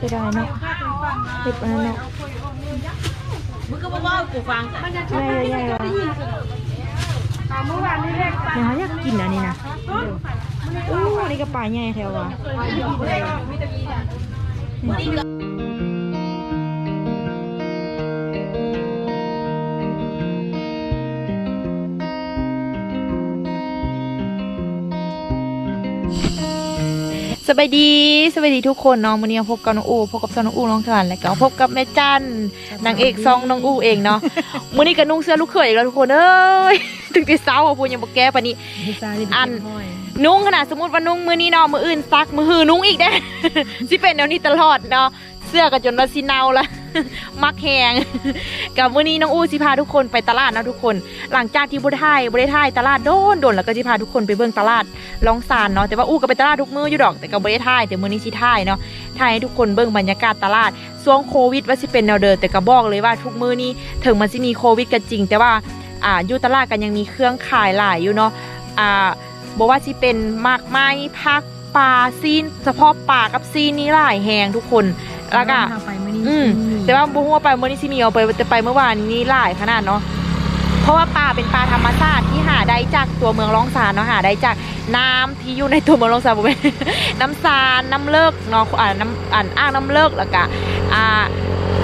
เสียดายเนาะเห็ดอันนั้นเนาะมึงก็บอกว่ากูฟังใหญ่ใหญ่ว่ะเนี่ยเขาอยากกินอันนี้นะอู้อันนี้ก็ปลาใหญ่แถวว่ะ สบายดีสบายดีทุกคนเนาะวันนี้พบกับน้องอูพบกับซองน้องอูน้องเถื่อนแล้วก็พบกับแม่จันนางเอกซองน้องอูเองเนาะวันนี้ก็นุ่งเสื้อลูกเขยอีกแล้วทุกคนเอ้ยถึงที่เช้าอะพูดยังบ่แก้ปานนี้อันนุ่งขนาดสมมติว่านุ่งมือนี้เนาะมืออื่นซักมือหือนุ่งอีกได้สิเป็นแนวนี้ตลอดเนาะเสื้อก็จนว่าสิเนาละ มักแหงกับมื้อนี้น้องอู้สิพาทุกคนไปตลาดนะทุกคน หลังจากที่บ่ได้ถ่ายบ่ได้ถ่ายตลาดโดนโดนแล้วก็สิพาทุกคนไปเบิ่งตลาดลองซานเนาะแต่ว่าอู้ก็ไปตลาดทุกมื้ออยู่ดอกแต่ก็บ่ได้ถ่ายแต่มื้อนี้สิถ่ายเนาะถ่ายให้ทุกคนเบิ่งบรรยากาศตลาดช่วงโควิดว่าสิเป็นแนวเดิมแต่ก็บอกเลยว่าทุกมื้อนี้ถึงมันสิมีโควิดก็จริง แต่ว่าอ่าอยู่ตลาดกันยังมีเครื่องขายหลายอยู่เนาะอ่าบอกว่าสิเป็นมากไม้พัก ปลาซีนเฉพาะปลากับซีนนี่หลายแหงทุกคนแล้วก็ไปมื้อนี้อืมแต่ว่าบุ้งว่าไปเมื่อนี้สิมีเอาไปแต่ไปเมื่อวานนี้หลายขนาดเนาะเพราะว่าปลาเป็นปลาธรรมชาติที่หาได้จากตัวเมืองล่องซานเนาะหาได้จากน้ำที่อยู่ในตัวเมืองล่องซานบ่แม่นน้ำซานน้ำเลิกเนาะอ่าน้ำอ่านอ่างน้ำเลิกแล้วก็อ่า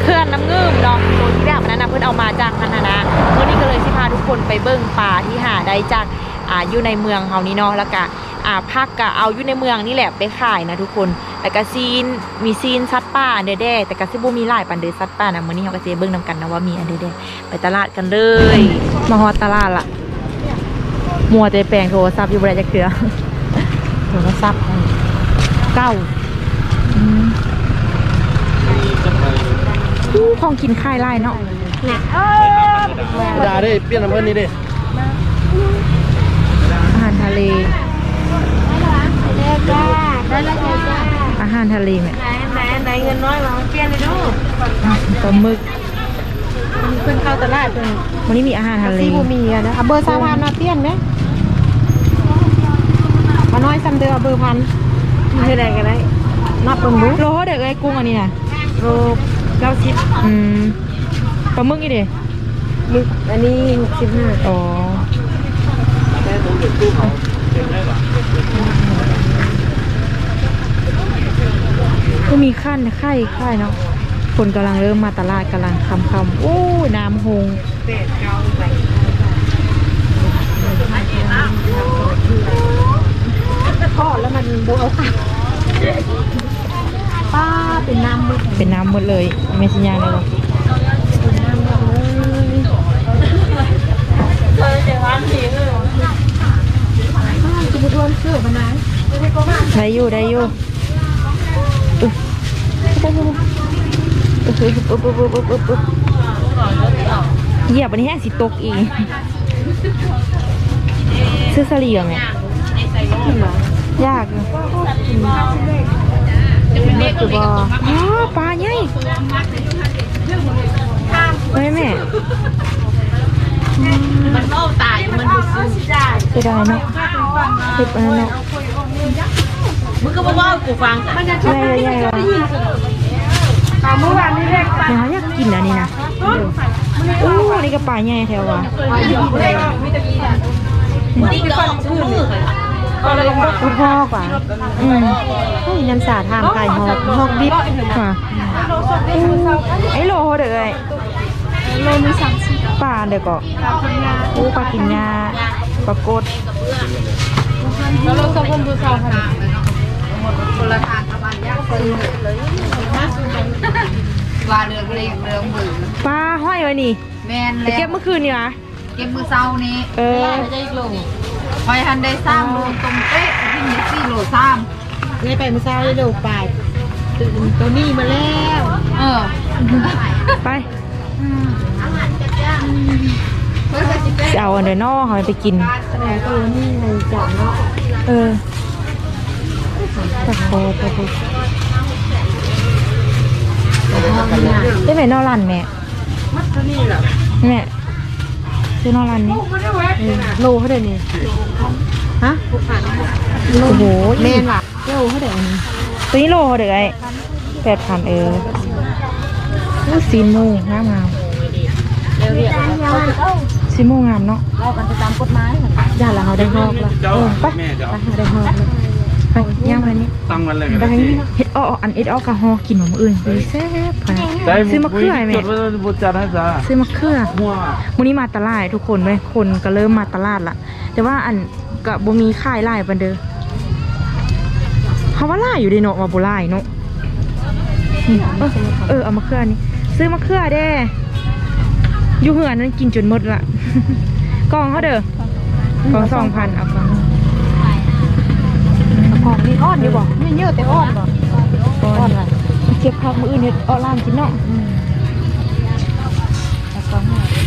เคลื่อนน้ำงืมเนาะตัวที่แบบนั้นนะเพิ่นเอามาจากพันธนะเมื่อนี้ก็เลยสิพาทุกคนไปเบิ่งปลาที่หาได้จากอ่าอยู่ในเมืองเฮานี้เนาะแล้วก็ อ่าพักก็เอาอยู่ในเมืองนี่แหละไปขายนะทุกคนแล้วก็ซีนมีซีนสัตว์ป่าเด้ๆแต่ก็สิบ่มีหลายปันเดสัตว์ป่านะมื้อนี้เฮาก็สิเบิ่งนํกันนะว่ามีอันเด้ๆไปตลาดกันเลยมาฮอดตลาดละมัวแต่แปลงโทรศัพท์อยู่บ่ได้จักเทื่อโทรศัพท์เก้าอืมอู้ของกินค่ายไล่เนาะด่าได้เปลี่ยนน้ำเพิ่นนี่ดิอาหารทะเล อาหารทะเลแม่ไหนไหนเงินน้อยมาเปลี่ยนเลยดูปลาหมึกเพิ่นเข้าตลาดเพิ่นวันนี้มีอาหารทะเลที่บ่มีอะนะเอาเบอร์สามพันมาเปลี่ยนไหมมาน้อยซ้ำเด้อเอาเบอร์พันมีเท่าใดก็ได้นับเบิ่งดูโลเด็กไอ้กุ้งอันนี้นะโล90อืมปลาหมึกอีเด้มึกอันนี้65อ๋อ ก็มีขั้นไข่ไข่เนาะคนกำลังเริ่มมาตลาดกำลังคำคำๆโอ้ยน้ำหงทอดแล้วมันบ่เอาค่ะป้าเป็นน้ำมึกเป็นน้ำหมดเลยไม่ใช่ยางเลย ได้อยู่ได้อยู่เหยียบอันนี้แห้งสิตกอีกซื้อสลีเหรอแม่ยากเลยู่จุบอปลาใหญ่ไม่แม่ มันเมาตายมันบ่ซื้อเสียดายเนาะเห็ดอันนั้นเนาะมึงก็บอกว่ากูฟังมันจะใหญ่ใหญ่ว่ะตามเมื่อวานนี้แรกเนี่ยเขาอยากกินอันนี้นะอู้อันนี้ก็ปลาใหญ่แถวว่ะนี่ก็ออกชื่อมือลูกพ่อกว่าอืมโอ้ยยันสาทางไก่หอกหอกดิบค่ะอู้ไอ้โลเด้อเอ้ยโลมีสั่งสิ ปลาเด้อก็อู้ปลากินยาปลากดแล้วเราสองคนดูสาวค่ะว่าเรืองเรียงเรืองมือปลาห้อยไว้นี่แมนไปแล้วเก็บเมื่อคืนนี่นะเก็บมือเช้านี้เออได้ลงคอยทันได้สร้างโลตรงเป๊ะที่มีสี่โลสามได้ไปเมื่อเช้าได้เร็วไปตื่นตัวนี้มาแล้ว เออ ไป จะเอาอันเดอร์นอเขาไปกินแต่ตัวนี้ในจ่าเนาะเออตะโคตะโคได้ไหมนอรันแม่แม่ซื้อนอรันนี่โลเขาเดี๋ยวนี้ฮะโอ้โหแม่นว่ะโลเขาเดี๋ยวนี้ตัวนี้โลเขาเด้อไอ้แปดพันเออ อู้ซีนหมูงามงามซีนหมูงามเนาะเรากันจะตามกฎหมายเหมือนกันอย่าละเขาได้หอกละเออไปแม่จะไปหาได้หอกละไปย่างมานี่ตั้งวันเลยไปทางนี้เฮ็ดอ้ออันเอ็ดอ้อกะฮอกินหมมื้ออื่นดีแซ่บพะนะซื้อมะเขือไหมจดไว้บนจานให้จ้าซื้อมะเขือหัววันนี้มาตลาดทุกคนเว้ยคนก็เริ่มมาตลาดละแต่ว่าอันก็บ่มีขายหลายปานเด้อเขาว่าหลายอยู่เดิเนาะว่าบ่หลายเนาะนี่เออเออเอามะเขือนี่ ซื้อมะเขือเด้อยู่เหือนนั้นกินจนหมดละกล่องเขาเด้อกล่องสองพันเอากล่องของนี่อ้อนอยู่บ่ไม่เยอะแต่อ้อนบ่ก้อนละเจ็บพักมื้ออื่นเฮ็ดเอาล่างกินเนาะ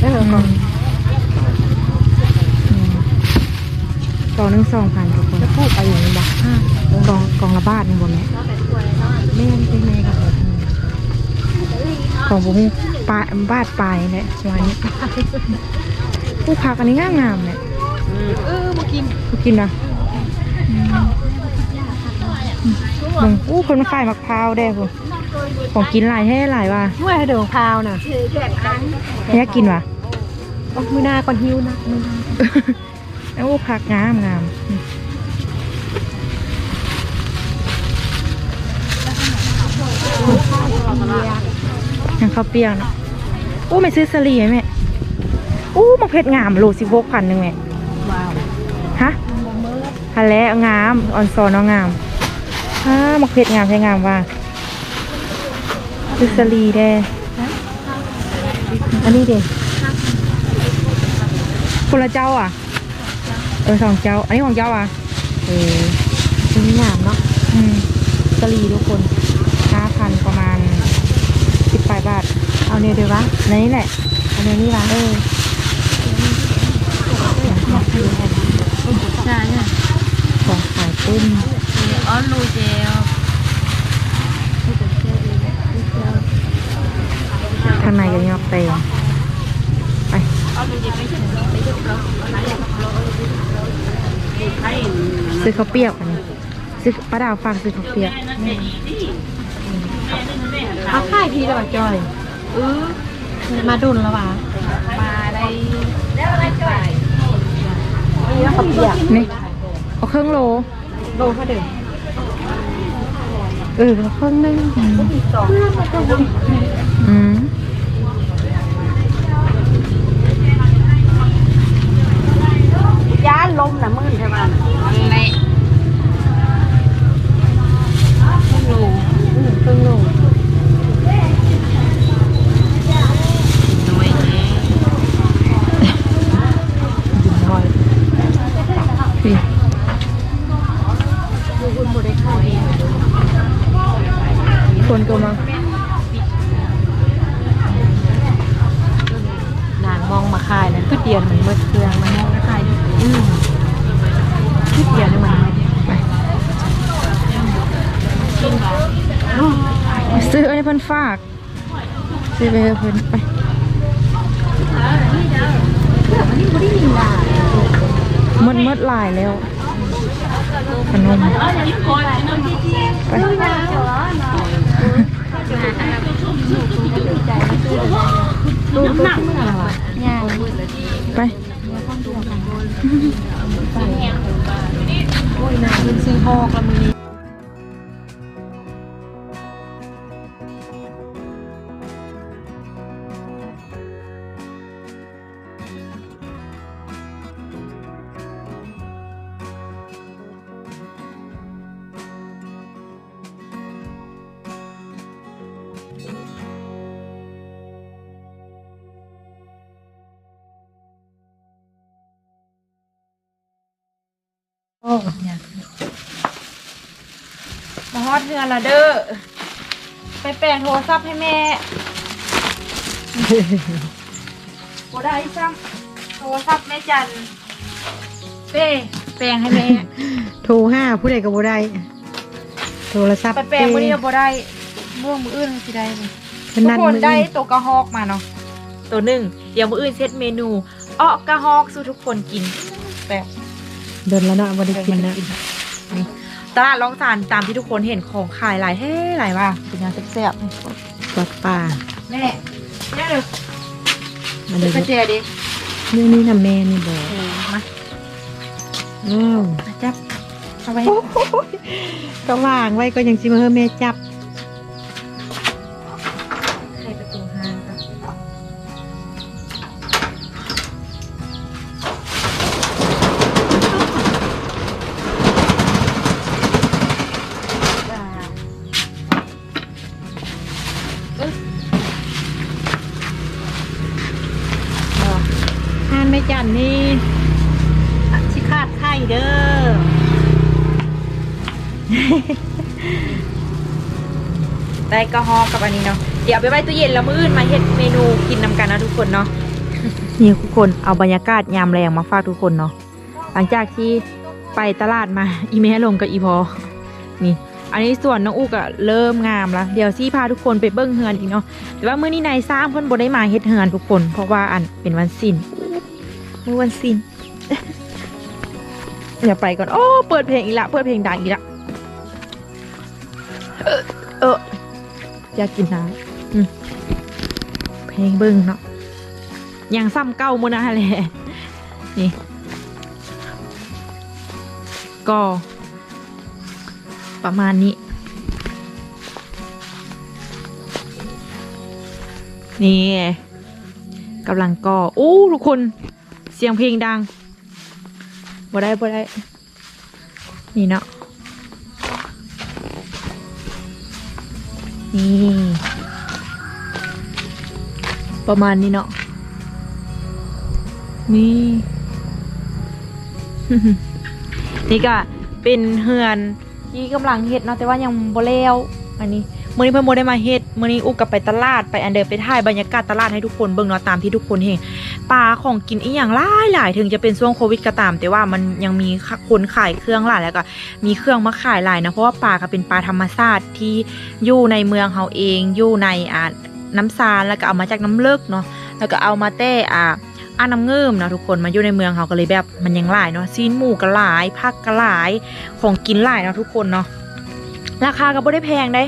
เออกล่องกล่องหนึงสองพันทุกคนพูดไปอย่างนี้บ่กล่องกล่องละบาทนี่บ่แม่แม่นเป็นแม่กับผม ของบุ้งปลายบาดปลายเนี่ยประมาณนี้ผู้พักอันนี้งามงามๆเนี่ยเออบ่กินผู้กินนะมึงอู้คนมาขายมะพร้าวได้พุ่นของกินหลายแท้หลายว่ะเมื่อให้เดินพาวน่ะอยากกินว่ะโอ้มือหน้าก่อนหิวนะมือหน้าแล้วอู้พักงามงาม ยังข้าวเปียกเนอะอู้ไม่ซื้อสลีไหมแม่อู้มะเพ็ดงามโลสิบหกพันหนึ่งแม่ว้าวฮะฮันแล้วงามออนซอนเอางามฮ่ามักเผ็ดงามใช่งามว่าคือสลีแดอันนี้เด็คนละเจ้าอะเออสองเจ้า อันนี้ของเจ้าอะเออเป็นงามเนาะอืมสลีทุกคนห้าพันประมาณสิบปลายบาท เอาเนี่ยเดี๋ยววะในนี้แหละเอาเนี่ยนี่วะเออใช่เนี่ยของขายเต็มอ๋อลูเจลข้างในก็ยังเต็มไปซื้อข้าวเปียกอันนี้ซื้อป้าดาวฝากซื้อข้าวเปียกเอาค่ายทีละบ่จอย เออมาดุนแล้ววะมาได้นี่แล้วขับเปียกนี่เอาเครื่องโลโลเท่าเดิมเออเอาเครื่องนึงอืม ย่านลมน่ะมื่นใช่ไหม ในลู อืมครึ่งโล น้อยแน่ ยินน้อยพี่ ดูคุณบ่ได้เข้าดี คนก็มานางมองมาคายนะคือเดียนมันเบิดเครื่องมันมองมาคายดิอืมคือเดียนนี่มันไปซื้ออันนี้เพิ่นฝากซื้อไปให้เพิ่นไปหมดหมดหลายแล้วขนมไป ดูดูขึ้นมาว่ะไปโอ้ยนางเพิ่นซื้อหอกละมือ มาฮอดเฮือนละเด้อ ไปแปลงโทรศัพท์ให้แม่บ่ได้ซ้ำโทรศัพท์แม่จันเป้แปลงให้แม่ โทรห้าผู้ใดก็บ่ได้ โทรศัพท์ไปแปลงวันนี้บ่ได้ม่วงมืออื่นสิได้เลยเพิ่ทุกนัดคนมื้อได้นี้ตัวกระฮอกมาเนาะตัวหนึ่งเดี๋ยวมืออื่นเซตเมนูอ้อกระฮอกสู่ทุกคนกินแบบ เดินแล้วเนาะบ่ได้กินนะนี่ตตลาดล่องซานตามที่ทุกคนเห็นของขายหลายแห่หลายว่าเป็นยังแซ่บๆนี่วัดป่าแม่แม่เลยมาเลยกระเจดินี่นี่นะแม่นี่บอกเออมาอ้าวมาจับเอาไว้ก็วางไว้ก็ยังสิมาเฮอแม่จับ ได้กระฮอกกับอันนี้เนาะเดี๋ยวไปไว้ตู้เย็นแล้วมื้ออื่นมาเฮ็ดเมนูกินนำกันนะทุกคนเนาะนี่ทุกคนเอาบรรยากาศยามแรงมาฝากทุกคนเนาะหลังจากที่ไปตลาดมาอีแม่ลงกับอีพอนี่อันนี้ส่วนน้องอุกอะเริ่มงามแล้วเดี๋ยวซี่พาทุกคนไปเบิ้งเฮือนอีกเนาะแต่ว่ามื้อนี้นายซ้ำเพิ่นบ่ได้มาเฮ็ดเฮือนทุกคน เพราะว่าอันเป็นวันสิ้นมื้อวันสิ้นเดี๋ยวไปก่อนโอ้เปิดเพลงอีกละเปิดเพลงดังอีกละเออเอออยากกินน้ำอืมเพลงเบิ้งเนาะยังซ้ำเก้ามุนะแหละนี่ก็ ประมาณนี้ นี่กำลังก่อโอ้ทุกคนเสียงเพลงดังบ่ได้บ่ได้ นี่เนาะ นี่ ประมาณนี้เนาะนี่ นี่ก็เป็นเฮือนที่กำลังเฮ็ดเนาะแต่ว่ายังบ่แล้ว อันนี้มื้อนี้เพิ่นบ่ได้มาเฮ็ดมื้อนี้อุกกับไปตลาดไปอันเดินไปถ่ายบรรยากาศตลาดให้ทุกคนเบิ่งเนาะตามที่ทุกคนเห็นปลาของกินอีหยังหลายหลายถึงจะเป็นช่วงโควิดก็ตาม แต่ว่ามันยังมีคนขายเครื่องหลายแล้วก็มีเครื่องมาขายหลายนะเพราะว่าปลาก็เป็นปลาธรรมชาติที่อยู่ในเมืองเฮาเองอยู่ในอ่าน้ำซานแล้วก็เอามาจากน้ำเลิกเนาะแล้วก็เอามาแต่อ่าอาน้ำเงิมนะทุกคนมาอยู่ในเมืองเขาก็เลยแบบมันยังหลายเนาะซีนหมูก็หลายผักก็หลายของกินหลายเนาะทุกคนเนาะ ราคาก็บ่ได้แพงได้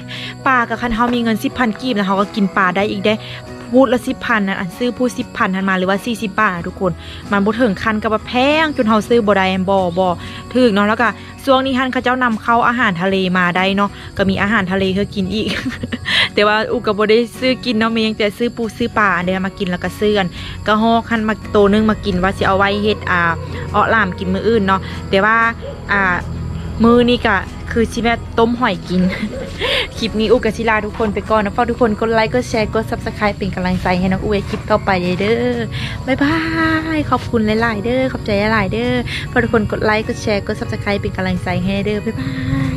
ปลากับคันเฮามีเงินสิบพันกีบแล้วเขาก็กินปลาได้อีกได้พูดละสิบพันนะอันซื้อพูดสิบพันทันมาหรือว่าสี่สิบบาททุกคน มันบ่ถึงคันกับแพงจนเฮาซื้อบ่ได้บ่บ่ถึกเนาะแล้วก็ช่วงนี้ฮันเขาเจ้านำเข้าอาหารทะเลมาได้เนาะก็มีอาหารทะเลให้กินอีก แต่ว่าอุกก็บ่ได้ซื้อกินเนาะมียังแต่ซื้อปูซื้อปลาอันเดียวมากินแล้วก็ซื้อนก็ฮอกคันมาโตวนึงมากินว่าสิเอาไว้เฮ็ดอ่าอาะลามกินมื้ออื่นเนาะแต่ว่าอ่า มือนี่กะคือชิแม่ต้มหอยกิน คลิปนี้อุกับชิลาทุกคนไปก่อนนะฝากทุกคนกดไลค์กดแชร์กดซับสไครป์เป็นกำลังใจให้น้องอุ้ยคลิปต่อไปเด้อบ๊ายบายขอบคุณหลายๆเด้อขอบใจหลายๆเด้อฝากทุกคนกดไลค์กดแชร์กดซับสไครป์เป็นกำลังใจให้เด้อบ๊ายบาย